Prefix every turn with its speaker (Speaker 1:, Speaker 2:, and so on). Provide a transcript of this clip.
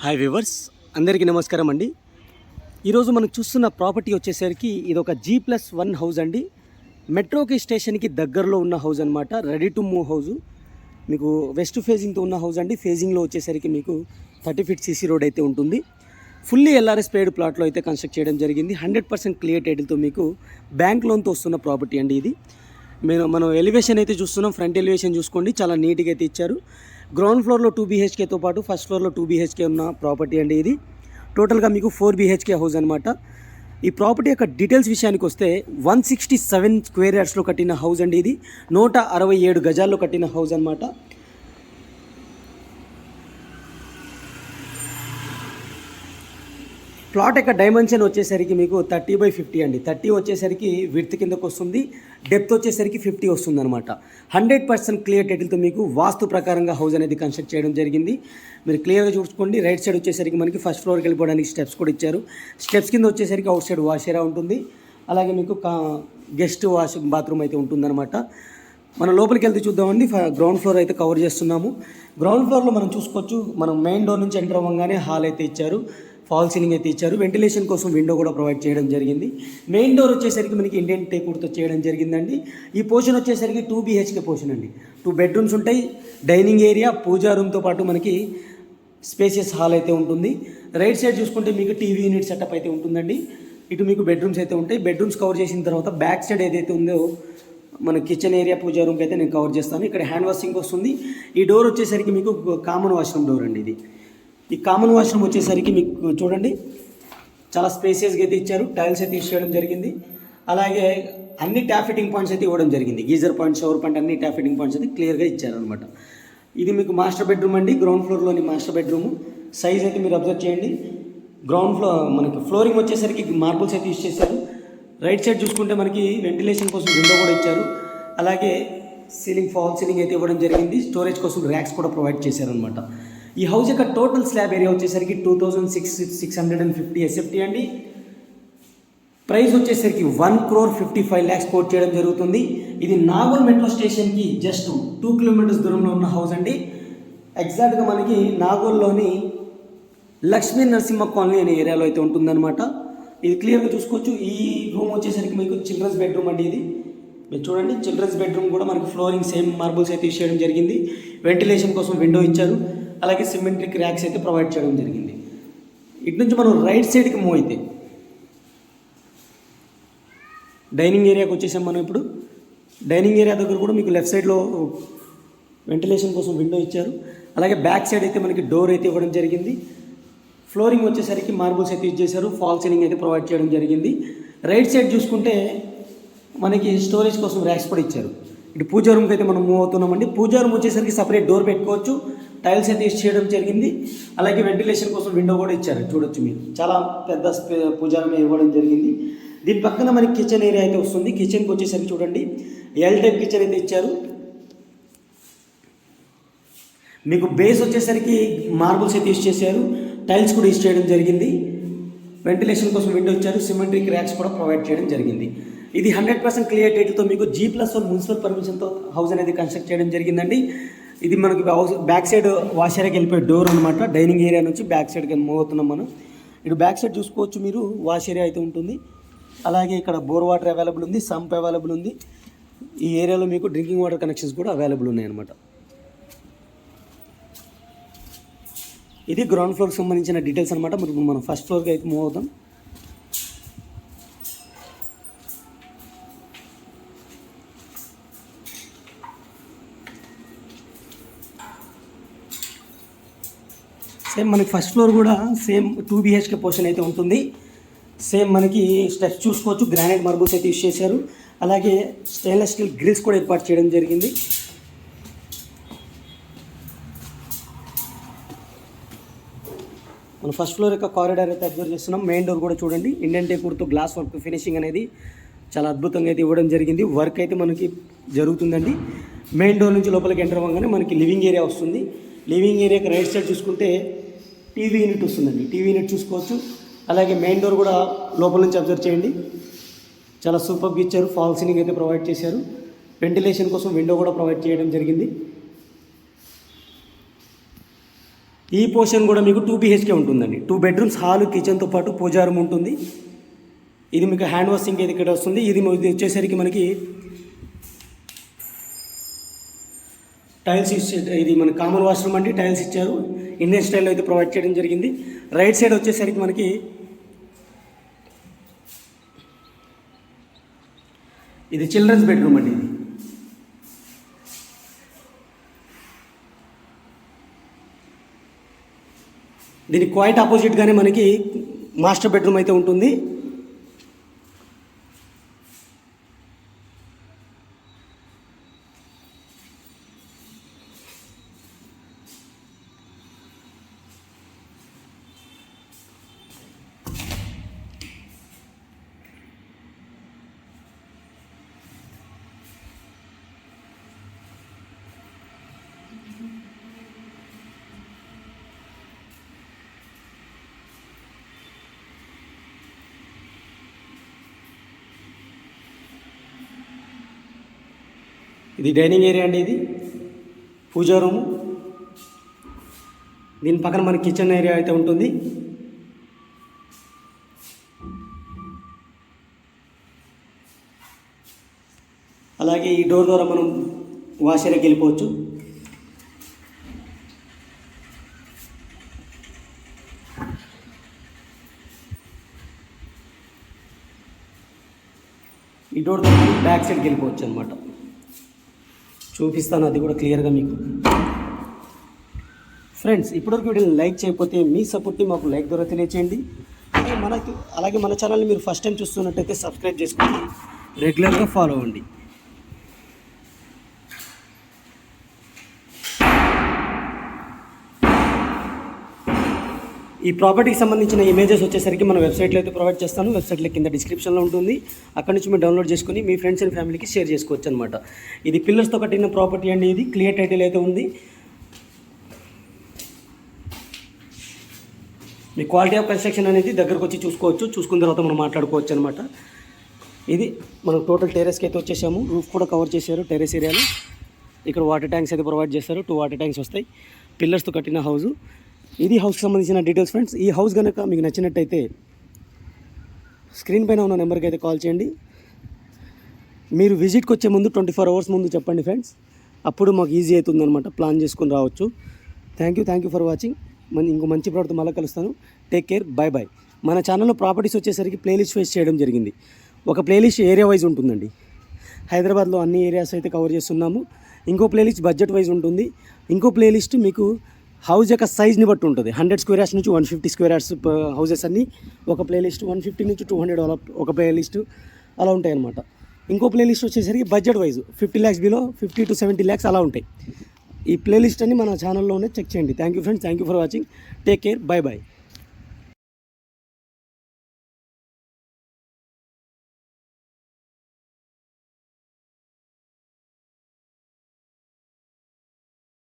Speaker 1: Hi viewers అందరికీ నమస్కారం అండి. ఈరోజు మనం చూస్తున్న ప్రాపర్టీ వచ్చేసరికి ఇది ఒక జీ ప్లస్ వన్ హౌస్ అండి. మెట్రోకి స్టేషన్కి దగ్గరలో ఉన్న హౌస్ అనమాట రెడీ టు మూవ్ హౌస్ మీకు వెస్ట్ ఫేజింగ్తో ఉన్న హౌస్ అండి. ఫేజింగ్లో వచ్చేసరికి మీకు థర్టీ ఫీట్ సీసీ రోడ్ అయితే ఉంటుంది. ఫుల్లీ ఎల్ఆర్ఎస్ పేడ్ ప్లాట్లో అయితే కన్స్ట్రక్ట్ చేయడం జరిగింది. హండ్రెడ్ పర్సెంట్ క్లియర్ టైటిల్తో మీకు బ్యాంక్ లోన్తో వస్తున్న ప్రాపర్టీ అండి ఇది. మేము మనం ఎలివేషన్ అయితే చూస్తున్నాం. ఫ్రంట్ ఎలివేషన్ చూసుకోండి. చాలా నీట్గా అయితే ఇచ్చారు. గ్రౌండ్ ఫ్లోర్లో టూ బీహెచ్కేతో పాటు ఫస్ట్ ఫ్లోర్లో టూ బీహెచ్కే ఉన్న ప్రాపర్టీ అండి ఇది. టోటల్గా మీకు ఫోర్ బీహెచ్కే హౌస్ అనమాట ఈ ప్రాపర్టీ యొక్క డీటెయిల్స్ విషయానికి వస్తే వన్ సిక్స్టీ సెవెన్ స్క్వేర్ యార్డ్స్లో కట్టిన హౌస్ అండి ఇది. నూట అరవై ఏడు గజాల్లో కట్టిన హౌస్ అనమాట ప్లాట్ యొక్క డైమెన్షన్ వచ్చేసరికి మీకు థర్టీ బై ఫిఫ్టీ అండి. థర్టీ వచ్చేసరికి విడ్త్ కిందకు వస్తుంది. డెప్త్ వచ్చేసరికి ఫిఫ్టీ వస్తుంది అనమాట హండ్రెడ్ పర్సెంట్ క్లియర్ టైటిల్తో మీకు వాస్తు ప్రకారంగా హౌస్ అనేది కన్స్ట్రక్ట్ చేయడం జరిగింది. మీరు క్లియర్గా చూసుకోండి. రైట్ సైడ్ వచ్చేసరికి మనకి ఫస్ట్ ఫ్లోర్కి వెళ్ళిపోవడానికి స్టెప్స్ కూడా ఇచ్చారు. స్టెప్స్ కింద వచ్చేసరికి అవుట్ సైడ్ వాష్ ఏరియా ఉంటుంది. అలాగే మీకు కా గెస్ట్ వాష్ బాత్రూమ్ అయితే ఉంటుందన్నమాట. మనం లోపలికి వెళ్తే చూద్దామండి. గ్రౌండ్ ఫ్లోర్ అయితే కవర్ చేస్తున్నాము. గ్రౌండ్ ఫ్లోర్లో మనం చూసుకోవచ్చు. మనం మెయిన్ డోర్ నుంచి ఎంటర్ అవ్వగానే హాల్ అయితే ఇచ్చారు. ఫాల్ సీలింగ్ అయితే ఇచ్చారు. వెంటిలేషన్ కోసం విండో కూడా ప్రొవైడ్ చేయడం జరిగింది. మెయిన్ డోర్ వచ్చేసరికి మనకి ఇండియన్ టేకుడ్తో చేయడం జరిగిందండి. ఈ పోర్షన్ వచ్చేసరికి టూ బీహెచ్కే పోర్షన్ అండి. టూ బెడ్రూమ్స్ ఉంటాయి. డైనింగ్ ఏరియా పూజా రూమ్తో పాటు మనకి స్పేసియస్ హాల్ అయితే ఉంటుంది. రైట్ సైడ్ చూసుకుంటే మీకు టీవీ యూనిట్ సెటప్ అయితే ఉంటుందండి. ఇటు మీకు బెడ్రూమ్స్ అయితే ఉంటాయి. బెడ్రూమ్స్ కవర్ చేసిన తర్వాత బ్యాక్ సైడ్ ఏదైతే ఉందో మన కిచెన్ ఏరియా పూజా రూమ్కి అయితే నేను కవర్ చేస్తాను. ఇక్కడ హ్యాండ్ వాషింగ్ వస్తుంది. ఈ డోర్ వచ్చేసరికి మీకు కామన్ వాష్రూమ్ డోర్ అండి ఇది. ఈ కామన్ వాష్రూమ్ వచ్చేసరికి మీకు చూడండి. చాలా స్పేసెస్గా అయితే ఇచ్చారు. టైల్స్ అయితే యూస్ చేయడం జరిగింది. అలాగే అన్ని ట్యాప్ ఫిట్టింగ్ పాయింట్స్ అయితే ఇవ్వడం జరిగింది. గీజర్ పాయింట్ షవర్ పాయింట్ అన్ని ట్యాప్ ఫిట్టింగ్ పాయింట్స్ అయితే క్లియర్గా ఇచ్చారనమాట ఇది మీకు మాస్టర్ బెడ్రూమ్ అండి. గ్రౌండ్ ఫ్లోర్లోని మాస్టర్ బెడ్రూమ్ సైజ్ అయితే మీరు అబ్జర్వ్ చేయండి. గ్రౌండ్ ఫ్లోర్ మనకి ఫ్లోరింగ్ వచ్చేసరికి మార్బుల్స్ అయితే యూస్ చేశారు. రైట్ సైడ్ చూసుకుంటే మనకి వెంటిలేషన్ కోసం విండో కూడా ఇచ్చారు. అలాగే సీలింగ్ ఫాల్ సీలింగ్ అయితే ఇవ్వడం జరిగింది. స్టోరేజ్ కోసం ర్యాక్స్ కూడా ప్రొవైడ్ చేశారనమాట ఈ హౌస్ యొక్క టోటల్ స్లాబ్ ఏరియా వచ్చేసరికి two thousand six six hundred and fifty SFT అండి. ప్రైస్ వచ్చేసరికి one crore fifty five lakhs quote చేయడం జరుగుతుంది. ఇది నాగోల్ మెట్రో స్టేషన్కి జస్ట్ టూ కిలోమీటర్స్ దూరంలో ఉన్న హౌస్ అండి. ఎగ్జాక్ట్గా మనకి నాగోల్లోని లక్ష్మీ నరసింహ కాలనీ అనే ఏరియాలో అయితే ఉంటుందన్నమాట. ఇది క్లియర్గా చూసుకోవచ్చు. ఈ రూమ్ వచ్చేసరికి మీకు చిల్డ్రన్స్ బెడ్రూమ్ అండి ఇది. మీరు చూడండి చిల్డ్రన్స్ బెడ్రూమ్ కూడా మనకి ఫ్లోరింగ్ సేమ్ మార్బుల్స్ అయితే యూస్ చేయడం జరిగింది. వెంటిలేషన్ కోసం విండో ఇచ్చారు. అలాగే సిమెంట్రిక్ ర్యాక్స్ అయితే ప్రొవైడ్ చేయడం జరిగింది. ఇటు నుంచి మనం రైట్ సైడ్కి మూవ్ అయితే డైనింగ్ ఏరియాకి వచ్చేసాం మనం ఇప్పుడు. డైనింగ్ ఏరియా దగ్గర కూడా మీకు లెఫ్ట్ సైడ్లో వెంటిలేషన్ కోసం విండో ఇచ్చారు. అలాగే బ్యాక్ సైడ్ అయితే మనకి డోర్ అయితే ఇవ్వడం జరిగింది. ఫ్లోరింగ్ వచ్చేసరికి మార్బుల్స్ అయితే యూజ్ చేశారు. ఫాల్ సీలింగ్ అయితే ప్రొవైడ్ చేయడం జరిగింది. రైట్ సైడ్ చూసుకుంటే మనకి స్టోరేజ్ కోసం ర్యాక్స్ కూడా ఇచ్చారు. ఇటు పూజా రూమ్కి అయితే మనం మూవ్ అవుతున్నామండి. పూజా రూమ్ వచ్చేసరికి సపరేట్ డోర్ పెట్టుకోవచ్చు. టైల్స్ అయితే చేయడం జరిగింది. అలాగే వెంటిలేషన్ కోసం విండో కూడా ఇచ్చారు. చూడొచ్చు మీరు. చాలా పెద్ద పూజారమే ఇవ్వడం జరిగింది. దీని పక్కన మనకి కిచెన్ ఏరియా అయితే వస్తుంది. కిచెన్కి వచ్చేసరికి చూడండి. ఎల్ టైప్ కిచెన్ అయితే ఇచ్చారు. మీకు బేస్ వచ్చేసరికి మార్బుల్స్ అయితే యూస్ చేశారు. టైల్స్ కూడా యూస్ చేయడం జరిగింది. వెంటిలేషన్ కోసం విండో ఇచ్చారు. సిమెంట్రిక్ క్రాక్స్ కూడా ప్రొవైడ్ చేయడం జరిగింది. ఇది హండ్రెడ్ పర్సెంట్ క్లియర్ డేట్తో మీకు జీ ప్లస్ వన్ మున్సిపల్ పర్మిషన్తో హౌస్ అనేది కన్స్ట్రక్ట్ చేయడం జరిగిందండి. ఇది మనకి బ్యాక్ సైడ్ వాష్ ఏరియాకి వెళ్ళిపోయే డోర్ అనమాట డైనింగ్ ఏరియా నుంచి బ్యాక్ సైడ్కి మూవ్ అవుతున్నాం మనం. ఇటు బ్యాక్ సైడ్ చూసుకోవచ్చు మీరు వాష్ ఏరియా అయితే ఉంటుంది. అలాగే ఇక్కడ బోర్ వాటర్ అవైలబుల్ ఉంది సంప్ అవైలబుల్ ఉంది. ఈ ఏరియాలో మీకు డ్రింకింగ్ వాటర్ కనెక్షన్స్ కూడా అవైలబుల్ ఉన్నాయి అనమాట ఇది గ్రౌండ్ ఫ్లోర్కి సంబంధించిన డీటెయిల్స్ అనమాట మనం ఫస్ట్ ఫ్లోర్కి అయితే మూవ్ అవుతాం. సేమ్ మనకి ఫస్ట్ ఫ్లోర్ కూడా సేమ్ టూ బీహెచ్కే పోర్షన్ అయితే ఉంటుంది. సేమ్ మనకి స్టెప్స్ చూసుకోవచ్చు గ్రానైట్ మార్బుల్స్ అయితే యూస్ చేశారు. అలాగే స్టెయిన్లెస్ స్టీల్ గ్రిల్స్ కూడా ఏర్పాటు చేయడం జరిగింది. మనం ఫస్ట్ ఫ్లోర్ యొక్క కారిడార్ అయితే అబ్జర్వ్ చేస్తున్నాం. మెయిన్ డోర్ కూడా చూడండి. ఇండియన్ టేకూర్తో గ్లాస్ వర్క్ ఫినిషింగ్ అనేది చాలా అద్భుతంగా అయితే ఇవ్వడం జరిగింది. వర్క్ అయితే మనకి జరుగుతుందండి. మెయిన్ డోర్ నుంచి లోపలికి ఎంటర్ అవ్వగానే మనకి లివింగ్ ఏరియా వస్తుంది. లివింగ్ ఏరియాకి రైట్ సైడ్ చూసుకుంటే టీవీ యూనిట్ వస్తుందండి. టీవీ యూనిట్ చూసుకోవచ్చు. అలాగే మెయిన్ డోర్ కూడా లోపల నుంచి అబ్జర్వ్ చేయండి. చాలా సూపర్గా ఇచ్చారు ఫాల్ సీలింగ్ అయితే ప్రొవైడ్ చేశారు. వెంటిలేషన్ కోసం విండో కూడా ప్రొవైడ్ చేయడం జరిగింది. ఈ పోర్షన్ కూడా మీకు టూ బీహెచ్కే ఉంటుందండి. టూ బెడ్రూమ్స్ హాల్ కిచెన్తో పాటు పూజా రూమ్ ఉంటుంది. ఇది మీకు హ్యాండ్ వాషింగ్ అయితే ఇక్కడ వస్తుంది. ఇది ఇది వచ్చేసరికి మనకి టైల్స్ ఇచ్చే ఇది మన కామన్ వాష్రూమ్ అండి. టైల్స్ ఇచ్చారు. ఇండియన్ స్టైల్లో అయితే ప్రొవైడ్ చేయడం జరిగింది. రైట్ సైడ్ వచ్చేసరికి మనకి ఇది చిల్డ్రన్స్ బెడ్రూమ్ అండి ఇది. దీనికి క్వైట్ ఆపోజిట్గానే మనకి మాస్టర్ బెడ్రూమ్ అయితే ఉంటుంది. ఇది డైనింగ్ ఏరియా అండి ఇది. పూజా రూము. దీని పక్కన మన కిచెన్ ఏరియా అయితే ఉంటుంది. అలాగే ఈ డోర్ ద్వారా మనం వాష్ ఏరియాకి వెళ్ళిపోవచ్చు. ఈ డోర్ ద్వారా బ్యాక్ సైడ్కి వెళ్ళిపోవచ్చు అనమాట చూపిస్తాను అది కూడా క్లియర్గా మీకు. ఫ్రెండ్స్ ఇప్పటివరకు వీడియోని లైక్ చేయకపోతే మీ సపోర్ట్ని మాకు లైక్ ద్వారా తెలియచేయండి. మనకి అలాగే మన ఛానల్ని మీరు ఫస్ట్ టైం చూస్తున్నట్టయితే సబ్స్క్రైబ్ చేసుకోండి. రెగ్యులర్గా ఫాలో అవ్వండి. ఈ ప్రాపర్టీకి సంబంధించిన ఇమేజెస్ వచ్చేసరికి మన వెబ్సైట్లో అయితే ప్రొవైడ్ చేస్తాను. వెబ్సైట్లో కింద డిస్క్రిప్షన్లో ఉంటుంది. అక్కడ నుంచి మీరు డౌన్లోడ్ చేసుకుని మీ ఫ్రెండ్స్ అండ్ ఫ్యామిలీకి షేర్ చేసుకోవచ్చు అనమాట ఇది పిల్లర్స్తో కట్టిన ప్రాపర్టీ అండి ఇది. క్లియర్ టైటిల్ అయితే ఉంది. మీ క్వాలిటీ ఆఫ్ కన్స్ట్రక్షన్ అనేది దగ్గరకు వచ్చి చూసుకోవచ్చు. చూసుకున్న తర్వాత మనం మాట్లాడుకోవచ్చు అనమాట ఇది మనం టోటల్ టెరెస్కి అయితే వచ్చేసాము. రూఫ్ కూడా కవర్ చేశారు టెరెస్ ఏరియాలో ఇక్కడ వాటర్ ట్యాంక్స్ అయితే ప్రొవైడ్ చేస్తారు. టూ వాటర్ ట్యాంక్స్ వస్తాయి. పిల్లర్స్తో కట్టిన హౌస్ ఇది హౌస్కి సంబంధించిన డీటెయిల్స్ ఫ్రెండ్స్. ఈ హౌస్ కనుక మీకు నచ్చినట్టయితే స్క్రీన్ పైన ఉన్న నెంబర్కి అయితే కాల్ చేయండి. మీరు విజిట్కి వచ్చే ముందు ట్వంటీ ఫోర్ అవర్స్ ముందు చెప్పండి ఫ్రెండ్స్. అప్పుడు మాకు ఈజీ అవుతుంది అనమాట ప్లాన్ చేసుకుని రావచ్చు. Thank you thank you for watching. మన ఇంకో మంచి ప్రోడక్ట్ మళ్ళీ కలుస్తాను. Take care bye bye. మన ఛానల్లో ప్రాపర్టీస్ వచ్చేసరికి ప్లేలిస్ట్ వేస్ట్ చేయడం జరిగింది. ఒక ప్లేలిస్ట్ ఏరియా వైజ్ ఉంటుందండి. హైదరాబాద్లో అన్ని ఏరియాస్ అయితే కవర్ చేస్తున్నాము. ఇంకో ప్లేలిస్ట్ బడ్జెట్ వైజ్ ఉంటుంది. ఇంకో ప్లేలిస్ట్ మీకు హౌస్ యొక్క సైజ్ని బట్టి ఉంటుంది. హండ్రెడ్ స్క్వేర్ యార్డ్స్ నుంచి one fifty square yards houses అన్ని ఒక ప్లేలిస్ట్ వన్ ఫిఫ్టీ నుంచి టూ హండ్రెడ్ అలా ఒక ప్లేలిస్ట్ అలా ఉంటాయి అనమాట ఇంకో ప్లేలిస్ట్ వచ్చేసరికి budget wise fifty lakhs below fifty to seventy lakhs అలా ఉంటాయి. ఈ ప్లేలిస్ట్ అని మన ఛానల్లోనే చెక్ చేయండి. Thank you friends thank you for watching take care bye bye